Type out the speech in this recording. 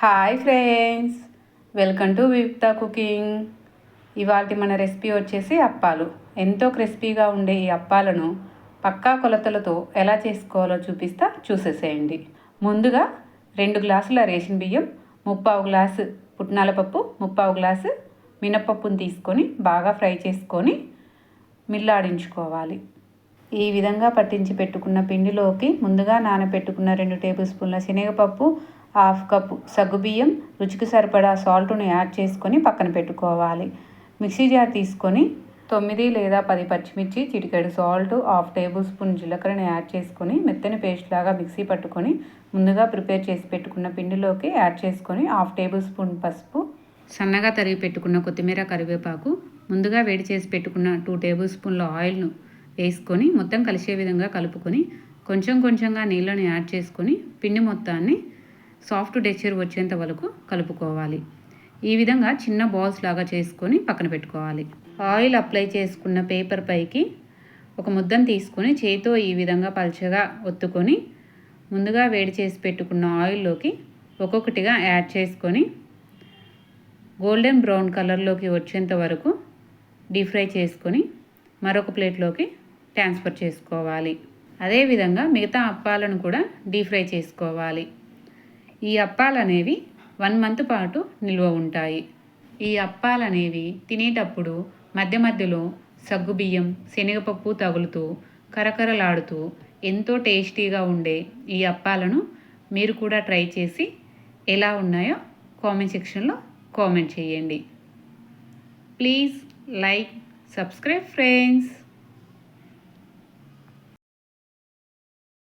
Hi friends welcome to Vivikta cooking ఇవాళ మన recipe వచ్చేసి అప్పాలు. ఎంతో క్రిస్పీగా ఉండే ఈ అప్పాలను పక్కా కొలతలతో ఎలా చేసుకోవాలో చూపిస్తా చూసేసేయండి. ముందుగా రెండు గ్లాసుల రేషన్ బియ్యం ముప్పావు గ్లాసు పుట్నాల పప్పు ముప్పావు గ్లాసు మినపప్పును తీసుకొని బాగా ఫ్రై చేసుకొని మిల్లాడించుకోవాలి. ఈ విధంగా పట్టించి పెట్టుకున్న పిండిలోకి ముందుగా నానబెట్టుకున్న రెండు టేబుల్ స్పూన్ల శనగపప్పు హాఫ్ కప్ సగ్గుబియ్యం రుచికి సరిపడా సాల్ట్ను యాడ్ చేసుకొని పక్కన పెట్టుకోవాలి. మిక్సీ జార్ తీసుకొని తొమ్మిది లేదా పది పచ్చిమిర్చి చిటికెడు సాల్ట్ హాఫ్ టేబుల్ స్పూన్ జీలకర్రని యాడ్ చేసుకొని మెత్తని పేస్ట్ లాగా మిక్సీ పట్టుకొని ముందుగా ప్రిపేర్ చేసి పెట్టుకున్న పిండిలోకి యాడ్ చేసుకొని హాఫ్ టేబుల్ స్పూన్ పసుపు సన్నగా తరిగి పెట్టుకున్న కొత్తిమీర కరివేపాకు ముందుగా వేడి చేసి పెట్టుకున్న టూ టేబుల్ స్పూన్ల ఆయిల్ను వేసుకొని మొత్తం కలిసే విధంగా కలుపుకొని కొంచెం కొంచెంగా నీళ్ళను యాడ్ చేసుకొని పిండి మొత్తాన్ని సాఫ్ట్ టెక్చర్ వచ్చేంత వరకు కలుపుకోవాలి. ఈ విధంగా చిన్న బాల్స్ లాగా చేసుకొని పక్కన పెట్టుకోవాలి. ఆయిల్ అప్లై చేసుకున్న పేపర్ పైకి ఒక ముద్దను తీసుకొని చేతితో ఈ విధంగా పల్చగా ఒత్తుకొని ముందుగా వేడి చేసి పెట్టుకున్న ఆయిల్లోకి ఒక్కొక్కటిగా యాడ్ చేసుకొని గోల్డెన్ బ్రౌన్ కలర్లోకి వచ్చేంత వరకు డీప్ ఫ్రై చేసుకొని మరొక ప్లేట్లోకి ట్రాన్స్ఫర్ చేసుకోవాలి. అదేవిధంగా మిగతా అప్పాలను కూడా డీప్ ఫ్రై చేసుకోవాలి. ఈ అప్పాలు అనేవి వన్ మంత్ పాటు నిల్వ ఉంటాయి. ఈ అప్పాలు అనేవి తినేటప్పుడు మధ్య మధ్యలో సగ్గుబియ్యం శనగపప్పు తగులుతూ కరకరలాడుతూ ఎంతో టేస్టీగా ఉండే ఈ అప్పాలను మీరు కూడా ట్రై చేసి ఎలా ఉన్నాయో కామెంట్ సెక్షన్లో కామెంట్ చేయండి. Please like subscribe friends.